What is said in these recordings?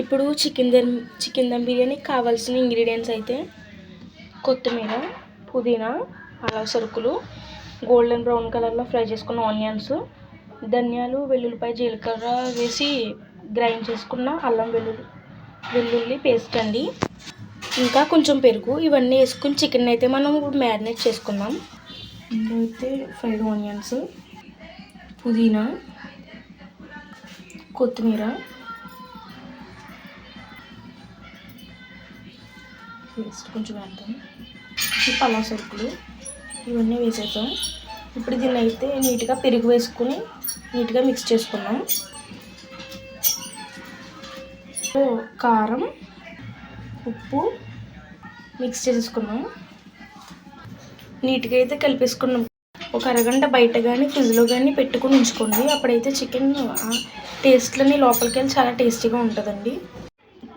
ఇప్పుడు chicken dum chicken dum బిర్యానీకి కావాల్సిన ఇంగ్రీడియంట్స్ అయితే కొత్తిమీర పుదీనా అలా సరుకులు గోల్డెన్ బ్రౌన్ కలర్లో ఫ్రై చేసుకున్న ఆనియన్స్ ధనియాలు వెల్లుల్లిపాయ జీలకర్ర వేసి గ్రైండ్ చేసుకున్న అల్లం వెల్లుల్లి వెల్లుల్లి పేస్ట్ అండి. ఇంకా కొంచెం పెరుగు ఇవన్నీ వేసుకుని చికెన్ అయితే మనం ఇప్పుడు మ్యారినేట్ చేసుకుందాం. ఇందులో అయితే ఫ్రైడ్ ఆనియన్స్ పుదీనా కొత్తిమీర పేస్ట్ కొంచెం వేద్దాం. ఈ పలా సరుకులు ఇవన్నీ వేసేసాం ఇప్పుడు దీన్ని అయితే నీట్గా పెరుగు వేసుకుని నీట్గా మిక్స్ చేసుకున్నాం కారం ఉప్పు మిక్స్ చేసుకున్నాం నీట్గా అయితే కలిపేసుకున్నాం. ఒక అరగంట బయట కానీ ఫ్రిడ్జ్లో కానీ పెట్టుకుని ఉంచుకోండి. అప్పుడైతే చికెన్ టేస్ట్లని లోపలికి వెళ్ళి చాలా టేస్టీగా ఉంటుందండి.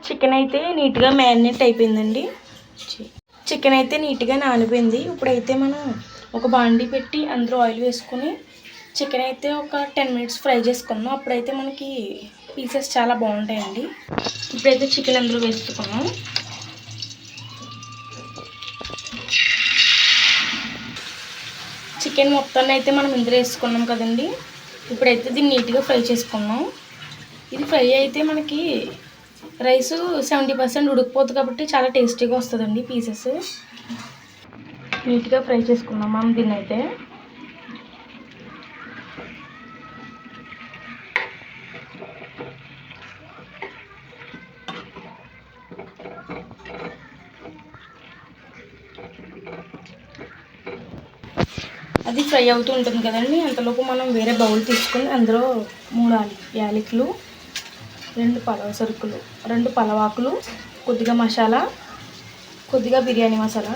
చికెన్ అయితే నీట్గా మ్యారినేట్ అయిపోయిందండి. చికెన్ అయితే నీట్గా నానిపోయింది. ఇప్పుడైతే మనం ఒక బాండీ పెట్టి అందులో ఆయిల్ వేసుకొని చికెన్ అయితే ఒక టెన్ మినిట్స్ ఫ్రై చేసుకున్నాం అప్పుడైతే మనకి పీసెస్ చాలా బాగుంటాయండి. ఇప్పుడైతే చికెన్ అందులో వేసుకున్నాం చికెన్ మొత్తాన్ని అయితే మనం ఇందులో వేసుకున్నాం కదండి. ఇప్పుడైతే దీన్ని నీట్గా ఫ్రై చేసుకున్నాం ఇది ఫ్రై అయితే మనకి రైస్ సెవెంటీ పర్సెంట్ ఉడికిపోతుంది కాబట్టి చాలా టేస్టీగా వస్తుందండి పీసెస్. నీట్గా ఫ్రై చేసుకున్నాం మనం దీన్ని అయితే అది ఫ్రై అవుతూ ఉంటుంది కదండి. అంతలోపు మనం వేరే బౌల్ తీసుకుని అందులో మూడు యాలకులు రెండు పలవ సరుకులు రెండు పలవాకులు కొద్దిగా మసాలా కొద్దిగా బిర్యానీ మసాలా.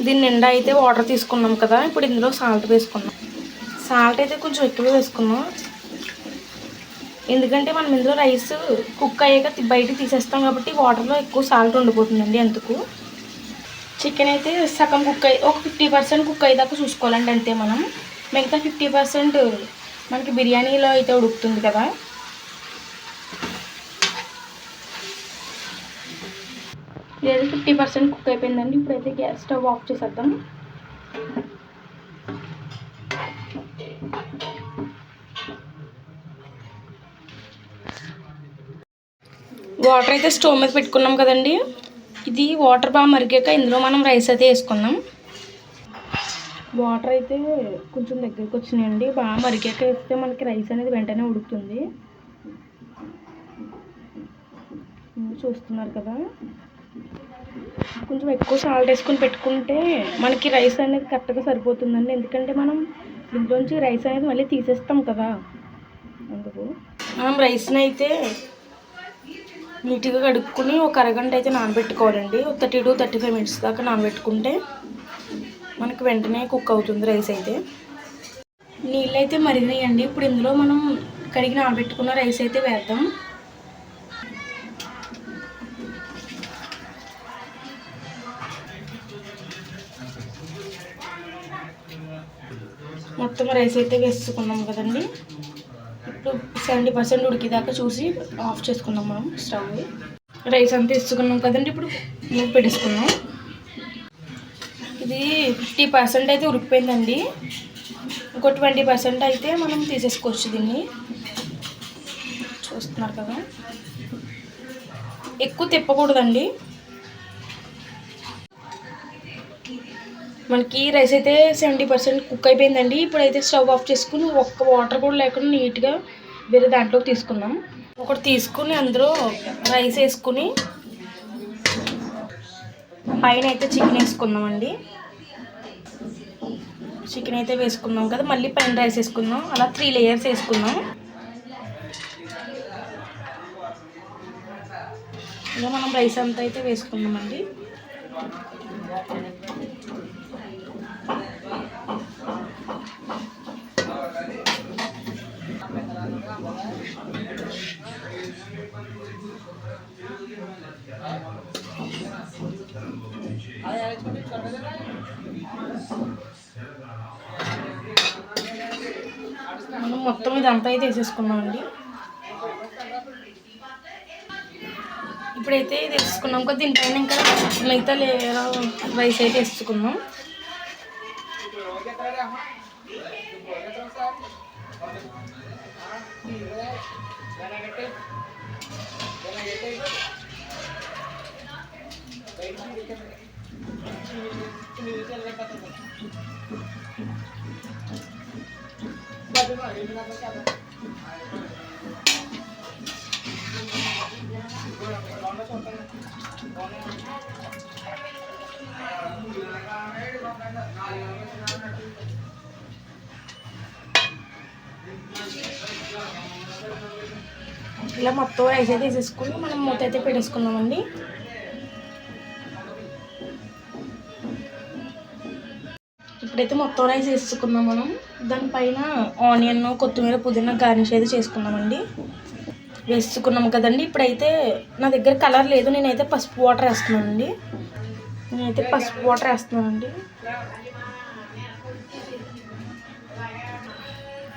దీని నిండా అయితే వాటర్ తీసుకున్నాం కదా ఇప్పుడు ఇందులో సాల్ట్ వేసుకున్నాం. సాల్ట్ అయితే కొంచెం ఎక్కువ వేసుకున్నాం. ఎందుకంటే మనం ఇందులో రైస్ కుక్ అయ్యాక తి- తీసేస్తాం కాబట్టి వాటర్లో ఎక్కువ సాల్ట్ ఉండిపోతుందండి అందుకు. చికెన్ అయితే సగం కుక్ అయ్యి ఒక ఫిఫ్టీ పర్సెంట్ కుక్ అయ్యేదాకా చూసుకోవాలండి అంతే మనం. మిగతా ఫిఫ్టీ పర్సెంట్ మనకి బిర్యానీలో అయితే ఉడుకుతుంది కదా. లేదు ఫిఫ్టీ పర్సెంట్ కుక్ అయిపోయిందండి. ఇప్పుడైతే గ్యాస్ స్టవ్ ఆఫ్ చేసేద్దాం. వాటర్ అయితే స్టవ్ మీద పెట్టుకున్నాం కదండి. ఇది వాటర్ బాగా మరిగాక ఇందులో మనం రైస్ అయితే వేసుకున్నాం వాటర్ అయితే కొంచెం దగ్గరికి వచ్చినాయండి. బాగా మరిగాక వేస్తే మనకి రైస్ అనేది వెంటనే ఉడుకుతుంది. చూస్తున్నారు కదా? కొంచెం ఎక్కువ సాల్ట్ వేసుకొని పెట్టుకుంటే మనకి రైస్ అనేది కరెక్ట్గా సరిపోతుందండి. ఎందుకంటే మనం ఇంట్లోంచి రైస్ అనేది మళ్ళీ తీసేస్తాం కదా. అందుకు మనం రైస్ని అయితే నీట్గా కడుక్కుని ఒక అరగంట అయితే నానబెట్టుకోవాలండి. ఒక thirty to thirty five minutes దాకా నానబెట్టుకుంటే మనకి వెంటనే కుక్ అవుతుంది రైస్ అయితే. నీళ్ళు అయితే మరిగినాయండి. ఇప్పుడు ఇందులో మనం కడిగి నానబెట్టుకున్న రైస్ అయితే వేద్దాం. మొత్తం రైస్ అయితే వేసుకున్నాం కదండి. ఇప్పుడు సెవెంటీ పర్సెంట్ ఉడికేదాకా చూసి ఆఫ్ చేసుకున్నాం మనం స్టవ్ రైస్ అంతా వేసుకున్నాం కదండి ఇప్పుడు మూత పెట్టేసుకున్నాం ఇది ఫిఫ్టీ పర్సెంట్ అయితే ఉడికిపోయిందండి. ఇంకో ట్వంటీ పర్సెంట్ అయితే మనం తీసేసుకోవచ్చు దీన్ని. చూస్తున్నారు కదా. ఎక్కువ తిప్పకూడదండి. మనకి రైస్ అయితే సెవెంటీ పర్సెంట్ కుక్ అయిపోయిందండి. ఇప్పుడైతే స్టవ్ ఆఫ్ చేసుకుని ఒక్క వాటర్ కూడా లేకుండా నీట్గా వేరే దాంట్లోకి తీసుకున్నాం ఒకటి తీసుకుని అందులో రైస్ వేసుకుని పైన అయితే చికెన్ వేసుకుందామండి. చికెన్ అయితే వేసుకున్నాం కదా మళ్ళీ పైన రైస్ వేసుకుందాం. అలా త్రీ లేయర్స్ వేసుకుందాం. ఇలా మనం రైస్ అంతా అయితే వేసుకుందామండి. మనం మొత్తం ఇదంతా అయితే వేసేసుకున్నామండి ఇప్పుడైతే ఇది వేసుకున్నాం. కదా దీనిపైన ఇంకా మిగతా లేయర్ రైస్ అయితే వేసుకున్నాం. ఇలా మొత్తం వేసే తీసేసుకుని మనం మూత అయితే పెట్టేసుకున్నామండి ఇక్కడైతే మొత్తం రైస్ వేసుకున్నాం మనం. దానిపైన ఆనియన్ కొత్తిమీర పుదీనా గార్నిష్ అయితే చేసుకున్నామండి. వేసుకున్నాం కదండి. ఇప్పుడైతే నా దగ్గర కలర్ లేదు. నేనైతే పసుపు వాటర్ వేస్తున్నానండి. నేనైతే పసుపు వాటర్ వేస్తున్నానండి.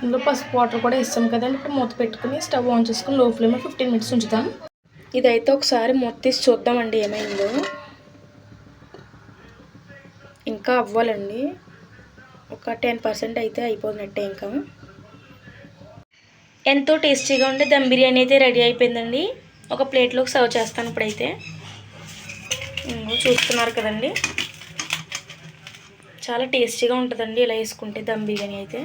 ఇందులో పసుపు వాటర్ కూడా వేస్తాం కదండి. ఇప్పుడు మూత పెట్టుకుని స్టవ్ ఆన్ చేసుకుని లో ఫ్లేమ్ ఫిఫ్టీన్ మినిట్స్ ఉంచుతాం. ఇదైతే ఒకసారి మూత తీసి చూద్దామండి ఏమైందో. ఇంకా అవ్వాలండి. ఒక టెన్ పర్సెంట్ అయితే అయిపోయినట్టే ఇంకా. ఎంతో టేస్టీగా ఉండే దమ్ బిర్యానీ అయితే రెడీ అయిపోయిందండి. ఒక ప్లేట్లోకి సర్వ్ చేస్తాను ఇప్పుడైతే. చూస్తున్నారు కదండి. చాలా టేస్టీగా ఉంటుందండి ఇలా వేసుకుంటే దమ్ బిర్యానీ అయితే.